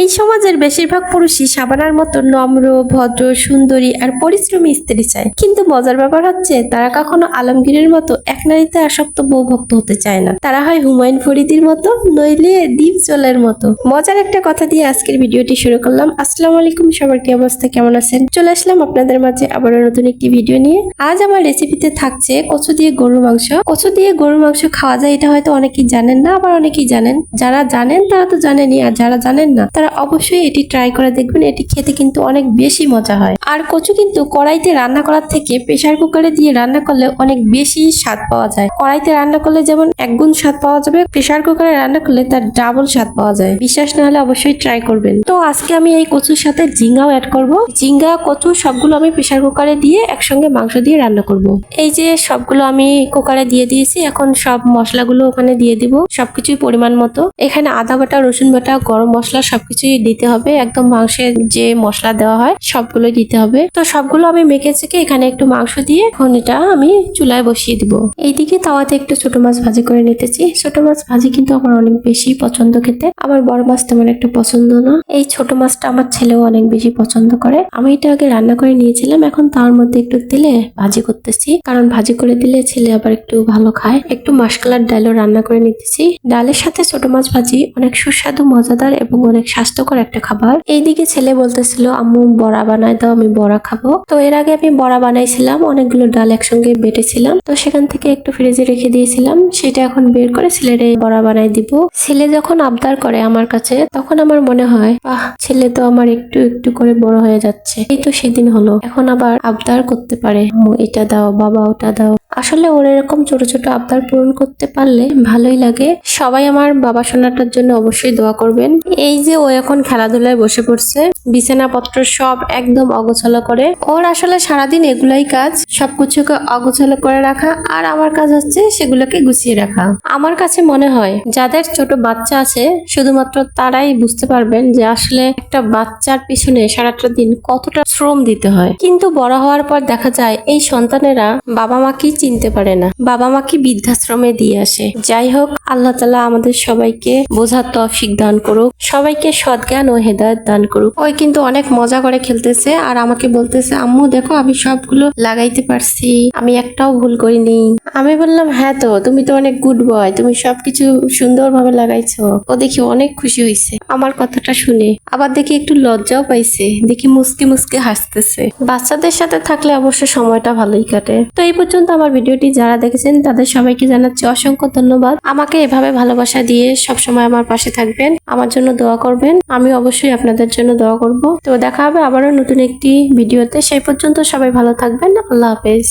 এই সমাজের বেশিরভাগ পুরুষই সাবানার মতো নম্র, ভদ্র, সুন্দরী আর পরিশ্রমী স্ত্রী চায়। কিন্তু মজার ব্যাপার হচ্ছে, তারা কখনো আলমগীরের মতো এক নারীতে আসক্ত বউ ভক্ত হতে চায় না। তারা হয় হুমায়ুন ফরিদির মতো, নইলে দীপ জলের মতো। মজার একটা কথা দিয়ে আজকের ভিডিওটি শুরু করলাম। আসসালামু আলাইকুম, সবার কি অবস্থা, কেমন আছেন? চলে আসলাম আপনাদের মাঝে আবারও নতুন একটি ভিডিও নিয়ে। আজ আমার রেসিপিতে থাকছে কচু দিয়ে গরুর মাংস। কচু দিয়ে গরুর মাংস খাওয়া যায়, এটা হয়তো অনেকেই জানেন না, আবার অনেকেই জানেন। যারা জানেন, তারা তো জানেনই, আর যারা জানেন না, তারা অবশ্যই এটি ট্রাই করে দেখবেন, এটি খেতে কিন্তু অনেক বেশি মজা হয়। আর কচু কিন্তু কড়াইতে রান্না করার থেকে প্রেসার কুকারে দিয়ে রান্না করলে অনেক বেশি স্বাদ পাওয়া যায়। কড়াইতে রান্না করলে যেমন এক গুণ স্বাদ পাওয়া যাবে প্রেসার কুকারে রান্না করলে তার ডাবল স্বাদ পাওয়া যায়। বিশ্বাস না হলে অবশ্যই ট্রাই করবেন। তো আজকে আমি এই কচুর সাথে ঝিঙ্গাও অ্যাড করব। ঝিঙ্গা, কচু সবগুলো আমি প্রেসার কুকারে দিয়ে একসঙ্গে মাংস দিয়ে রান্না করব। এই যে সবগুলো আমি কুকারে দিয়ে দিয়েছি, এখন সব মশলাগুলো ওখানে দিয়ে দিব, সবকিছুই পরিমাণ মতো। এখানে আদা বাটা, রসুন বাটা, গরম মশলা সবকিছুই দিতে হবে। একদম মাংসের যে মশলা দেওয়া হয় সবগুলো দিতে হবে। তো সবগুলো আমি মেখে চেকে এখানে একটু মাংস দিয়ে এখন এটা আমি চুলায় বসিয়ে দিব। এইদিকে তাওয়াতে একটু ছোট মাছ ভাজি করে নিতেছি। ছোট মাছ ভাজি কিন্তু আমার অনেক বেশি পছন্দ খেতে। আমার বড় মাছ তেমন একটা পছন্দ না। এই ছোট মাছটা আমার ছেলেও অনেক বেশি পছন্দ করে। আমি এটা আগে রান্না করে নিয়েছিলাম, এখন তার মধ্যে একটু তেলে ভাজি করতেছি। কারণ ভাজি করে দিলে ছেলে আবার একটু ভালো খায়। একটু মাসকালার ডালও রান্না করে নিতেছি। ডালের সাথে ছোট মাছ ভাজি অনেক সুস্বাদু, মজাদার এবং অনেক স্বাস্থ্যকর একটা খাবার। এইদিকে ছেলে বলতেছিল, আম্মু, বড়া বানায় দাও, আমি বড়া খাব। তো এর আগে আমি বড়া বানাইছিলাম, অনেকগুলো ডাল একসঙ্গে বেটেছিলাম। তো সেখান থেকে একটু ফ্রিজে রেখে দিয়েছিলাম, সেটা এখন বের করে ছেলের বড়া বানাই দিব। ছেলে যখন আবদার করে আমার কাছে, তখন আমার মনে হয় বাহ ছেলে তো আমার একটু একটু করে বড় হয়ে যাচ্ছে। এই তো সেদিন হলো। এখন আবার আবদার করতে পারে এটা দাও, বাবা, ওটা দাও। আসলে ওর এরকম ছোট ছোট আবদার পূরণ করতে পারলে ভালোই লাগে। সবাই আমার বাবা সোনাটার জন্য অবশ্যই দোয়া করবেন। এই যে ও এখন খেলাধুলায় বসে পড়ছে, বিছানাপত্র সব একদম অগোছালো করে। ওর আসলে সারাদিন এগুলাই কাজ, সবকিছুকে অগোছালো করে রাখা আর আমার কাজ হচ্ছে সেগুলোকে গুছিয়ে রাখা। আমার কাছে মনে হয়, যাদের ছোট বাচ্চা আছে, শুধুমাত্র তারাই বুঝতে পারবেন যে আসলে একটা বাচ্চার পিছনে সারাটা দিন কতটা শ্রম দিতে হয়। কিন্তু বড় হওয়ার পর দেখা যায়, এই সন্তানেরা বাবা মাকেই চিনতে পারে না। বাবা মাকে বৃদ্ধাশ্রমে দিয়ে আসে। যাই হোক, আল্লাহ তালা আমাদের সবাইকে বোঝার তৌফিক দান করুক। সবাইকে সদ্জ্ঞান ও হেদায়ত দান করুক। ওই কিন্তু অনেক মজা করে খেলতেছে আর আমাকে বলতেছে, আম্মু, দেখো আমি সবগুলো লাগাইতে পারছি। আমি একটাও ভুল করিনি। আমি বললাম হ্যাঁ তো, তুমি তো অনেক গুড বয় তুমি সবকিছু সুন্দরভাবে লাগাইছো। ও দেখি অনেক খুশি হয়েছে আমার কথাটা শুনে। আবার দেখি একটু লজ্জাও পাইছে। দেখি মুসকে মুসকে হাসতেছে। বাচ্চাদের সাথে থাকলে অবশ্য সময়টা ভালোই কাটে। তো এই পর্যন্ত আমার ভিডিওটি যারা দেখেছেন, তাদের সবাইকে জানাচ্ছি অসংখ্য ধন্যবাদ। আমাকে এভাবে ভালোবাসা দিয়ে সবসময় আমার পাশে থাকবেন, আমার জন্য দোয়া করবেন। আমি অবশ্যই আপনাদের জন্য দোয়া করব। তো দেখা হবে আবারও নতুন একটি ভিডিওতে। সেই পর্যন্ত সবাই ভালো থাকবেন। আল্লাহ হাফেজ।